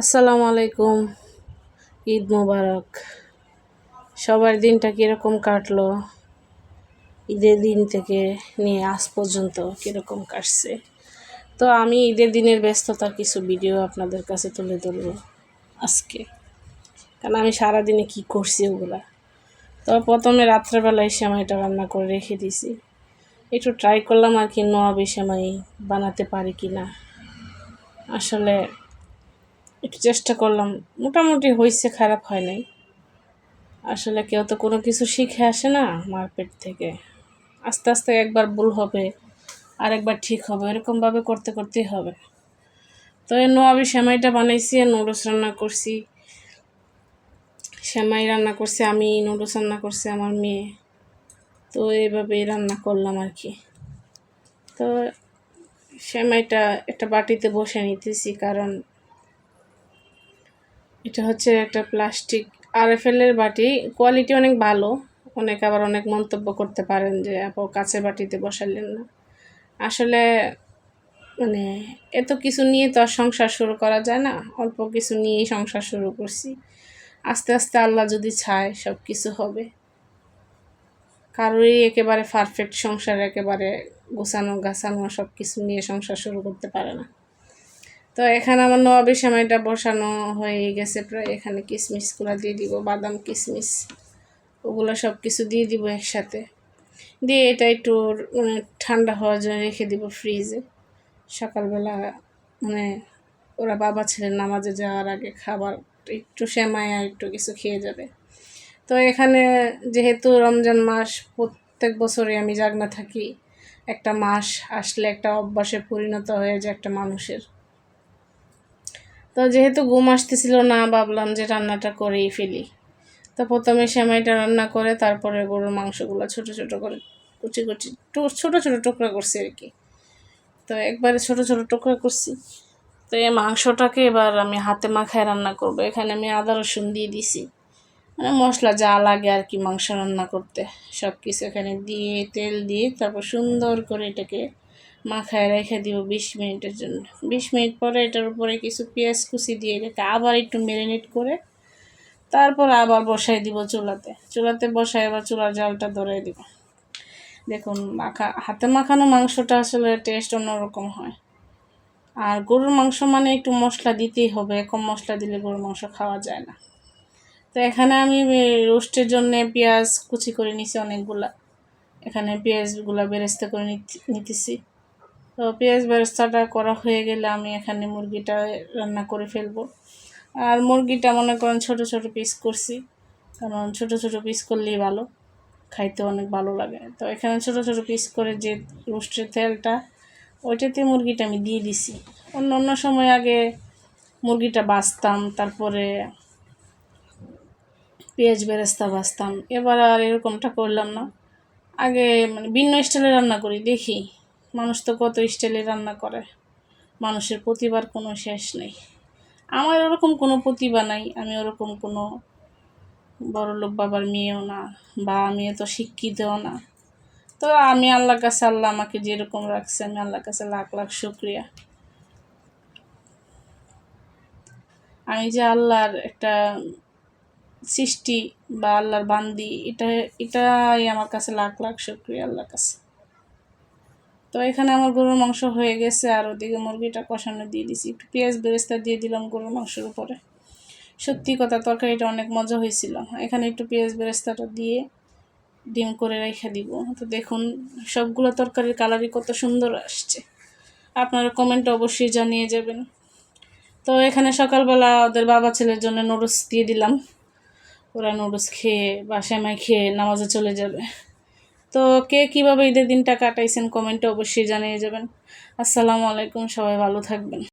আসসালামু আলাইকুম। ঈদ মোবারক। সবার দিনটা কীরকম কাটলো? ঈদের দিন থেকে নিয়ে আজ পর্যন্ত কীরকম কাটছে? তো আমি ঈদের দিনের ব্যস্ততার কিছু ভিডিও আপনাদের কাছে তুলে ধরবো আজকে। কারণ আমি সারাদিনে কি করছি ওগুলা? তো প্রথমে রাত্রেবেলায় সেমাইটা রান্না করে রেখে দিছি। একটু ট্রাই করলাম আর কি নোয়াবি সেমাই বানাতে পারি কি না আসলে একটু চেষ্টা করলাম। মোটামুটি হয়েছে খারাপ হয় নাই। আসলে কেউ তো কোনো কিছু শিখে আসে না মারপেট থেকে। আস্তে আস্তে একবার ভুল হবে আর একবার ঠিক হবে, এরকমভাবে করতে করতেই হবে। তো এই নোয়াবি সেমাইটা বানাইছি, আর নুডলস রান্না করছি। সেমাই রান্না করছি আমি, নুডলস রান্না করছি আমার মেয়ে। তো এইভাবেই রান্না করলাম আর কি। তো সেমাইটা একটা বাটিতে বসে নিতেছি, কারণ এটা হচ্ছে একটা প্লাস্টিক আর এফ এর বাটি। কোয়ালিটি অনেক ভালো। অনেক আবার অনেক মন্তব্য করতে পারেন যে, আপু কাছে বাটিতে বসালেন না। আসলে মানে এত কিছু নিয়ে তো আর সংসার শুরু করা যায় না। অল্প কিছু নিয়েই সংসার শুরু করছি। আস্তে আস্তে আল্লাহ যদি ছায় সব কিছু হবে। কারোরই একেবারে পারফেক্ট সংসার, একেবারে গোছানো গাছানো সব কিছু নিয়ে সংসার শুরু করতে পারে না। তো এখানে আমার নবাবি সময়টা বসানো হয়ে গেছে প্রায়। এখানে কিশমিশগুলো দিয়ে দিব, বাদাম কিশমিশ ওগুলো সব কিছু দিয়ে দিব একসাথে। দিয়ে এটা একটু মানে ঠান্ডা হওয়ার জন্য রেখে দিব ফ্রিজে। সকালবেলা মানে ওরা বাবা ছেলের নামাজে যাওয়ার আগে খাবার, একটু সেমাই আর একটু কিছু খেয়ে যাবে। তো এখানে যেহেতু রমজান মাস, প্রত্যেক বছরে আমি জাগনা থাকি। একটা মাস আসলে একটা অভ্যাসে পরিণত হয়ে যায় একটা মানুষের। তো যেহেতু ঘুম আসতেছিল না, ভাবলাম যে রান্নাটা করেই ফেলি। তো প্রথমে সেমাইটা রান্না করে, তারপরে গরুর মাংসগুলো ছোট ছোট করে কুচি কুচি ছোট ছোট টুকরা করছি আর কি। তো একবারে ছোট ছোট টুকরা করছি। তো এই মাংসটাকে এবার আমি হাতে মাখায় রান্না করব। এখানে আমি আদা রসুন দিয়ে দিছি। মানে মশলা যা লাগে আর কি মাংস রান্না করতে। সব কিছু এখানে দিয়ে, তেল দিয়ে তারপর সুন্দর করে এটাকে মাখায় রেখে দিব বিশ মিনিটের জন্য। বিশ মিনিট পরে এটার উপরে কিছু পেঁয়াজ কুচি দিয়ে রেখে আবার একটু ম্যারিনেট করে তারপর আবার বসাই দিব চুলাতে। চুলাতে বসাই আবার চুলার জালটা ধরে দিব। দেখুন, মাখা, হাতে মাখানো মাংসটা আসলে টেস্ট অন্যরকম হয়। আর গরুর মাংস মানে একটু মশলা দিতেই হবে, কম মশলা দিলে গরুর মাংস খাওয়া যায় না। তো এখানে আমি রোস্টের জন্য পেঁয়াজ কুচি করে নিছি অনেকগুলা। এখানে পেঁয়াজগুলা বেরেস্তা করে নিতেছি। তো পেঁয়াজ বেরেস্তাটা করা হয়ে গেলে আমি এখানে মুরগিটা রান্না করে ফেলব। আর মুরগিটা মনে করেন ছোট ছোট পিস করছি, কারণ ছোট ছোট পিস করলেই ভালো, খাইতে অনেক ভালো লাগে। তো এখানে ছোট ছোট পিস করে যে রোস্টের তেলটা, ওইটাতে মুরগিটা আমি দিয়ে দিছি। অন্য অন্য সময় আগে মুরগিটা বাছতাম তারপরে পেঁয়াজ বেরেস্তা বাছতাম এবার আর এরকমটা করলাম না। আগে মানে ভিন্ন স্টাইলে রান্না করি, দেখি মানুষ তো কত স্টাইলে রান্না করে। মানুষের প্রতিভার কোনো শেষ নেই। আমার ওরকম কোনো প্রতিভা নাই, আমি ওরকম কোনো বড় লোক বাবার মেয়েও না, বা আমি এত শিক্ষিতও না। তো আমি আল্লাহ কাছে আল্লাহ আমাকে যেরকম রাখছে, আমি আল্লাহর কাছে লাখ লাখ শুক্রিয়া। আমি যে আল্লাহর একটা সৃষ্টি বা আল্লাহর বান্দি, এটা, এটাই আমার কাছে লাখ লাখ শুক্রিয়া আল্লাহর কাছে। তো এখানে আমার গরুর মাংস হয়ে গেছে আর ওদিকে মুরগিটা কষানো দিয়ে দিছি। একটু পেঁয়াজ বেরেস্তা দিয়ে দিলাম গরুর মাংসের উপরে। সত্যি কথা, তরকারিটা অনেক মজা হয়েছিল। এখানে একটু পেঁয়াজ বেরেস্তাটা দিয়ে ডিম করে রেখে দিব। তো দেখুন, সবগুলো তরকারির কালারই কত সুন্দর আসছে। আপনারা কমেন্টে অবশ্যই জানিয়ে যাবেন। তো এখানে সকালবেলা ওদের বাবা ছেলের জন্য নুডলস দিয়ে দিলাম। ওরা নুডলস খেয়ে বা সেমাই খেয়ে নামাজে চলে যাবে। তো কে কীভাবে ঈদের দিনটা কাটাইছেন কমেন্টে অবশ্যই জানিয়ে যাবেন। আসসালামু আলাইকুম, সবাই ভালো থাকবেন।